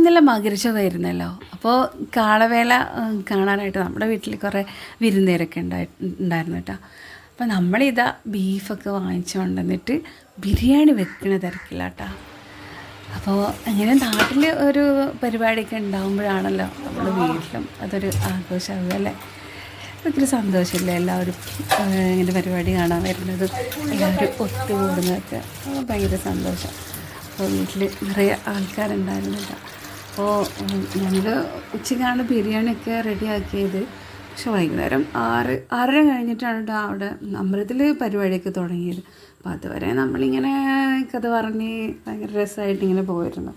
ഇന്നലെ മകരിച്ചതായിരുന്നല്ലോ അപ്പോൾ കാളവേല കാണാനായിട്ട് നമ്മുടെ വീട്ടിൽ കുറേ വിരുന്നേരൊക്കെ ഉണ്ടായി ഉണ്ടായിരുന്നു കേട്ടോ. അപ്പോൾ നമ്മളിതാ ബീഫൊക്കെ വാങ്ങിച്ചു കൊണ്ടുവന്നിട്ട് ബിരിയാണി വെക്കണ തിരക്കില്ല കേട്ടോ. അപ്പോൾ അങ്ങനെ നാട്ടിൽ ഒരു പരിപാടിയൊക്കെ ഉണ്ടാകുമ്പോഴാണല്ലോ നമ്മുടെ വീട്ടിലും അതൊരു ആഘോഷമാകുക അല്ലേ? ഒത്തിരി സന്തോഷമില്ലേ എല്ലാവരും ഇങ്ങനെ പരിപാടി കാണാൻ വരുന്നത്? എല്ലാവരും ഒത്തുകൂടുന്നതൊക്കെ ഭയങ്കര സന്തോഷം. അപ്പോൾ വീട്ടിൽ നിറയെ ആൾക്കാരുണ്ടായിരുന്നില്ല അപ്പോൾ ഞങ്ങൾ ഉച്ചയ്ക്കാണ് ബിരിയാണിയൊക്കെ റെഡിയാക്കിയത്. പക്ഷെ വൈകുന്നേരം ആറ് ആറര കഴിഞ്ഞിട്ടാണ് കേട്ടോ അവിടെ അമ്പലത്തിൽ പരിപാടിയൊക്കെ തുടങ്ങിയത്. അപ്പോൾ അതുവരെ നമ്മളിങ്ങനെ കഥ പറഞ്ഞ് ഭയങ്കര രസമായിട്ട് ഇങ്ങനെ പോയിരുന്നു.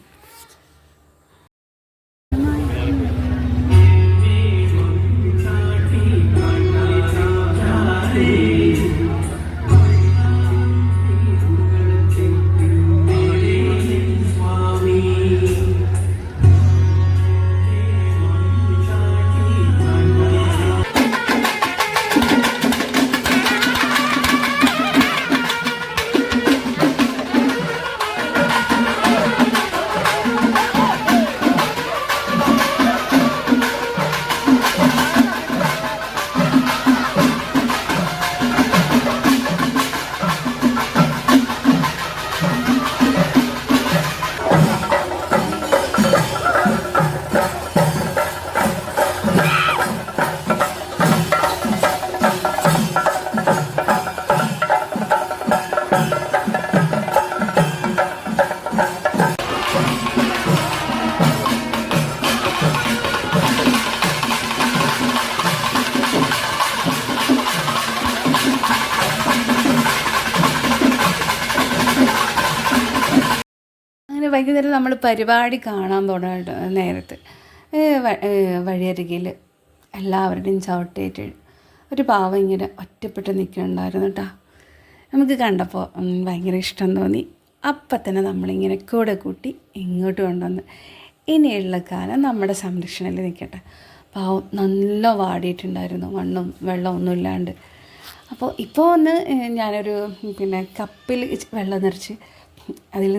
വൈകുന്നേരം നമ്മൾ പരിപാടി കാണാൻ തുടങ്ങിയിട്ട് നേരത്ത്. വഴിയരികിൽ എല്ലാവരുടെയും ചവിട്ടേറ്റ് ഒരു പാവം ഇങ്ങനെ ഒറ്റപ്പെട്ട് നിൽക്കുന്നുണ്ടായിരുന്നു കേട്ടോ നമുക്ക് കണ്ടപ്പോൾ ഭയങ്കര ഇഷ്ടം തോന്നി. അപ്പം തന്നെ നമ്മളിങ്ങനെ കൂടെ കൂട്ടി ഇങ്ങോട്ട് കൊണ്ടുവന്ന് ഇനിയുള്ള കാലം നമ്മുടെ സംരക്ഷണയിൽ നിൽക്കട്ടെ. പാവം നല്ല വാടിയിട്ടുണ്ടായിരുന്നു മണ്ണും വെള്ളം ഒന്നും ഇല്ലാണ്ട്. അപ്പോൾ ഇപ്പോൾ ഒന്ന് ഞാനൊരു പിന്നെ കപ്പിൽ വെള്ളം നിറച്ച് അതിൽ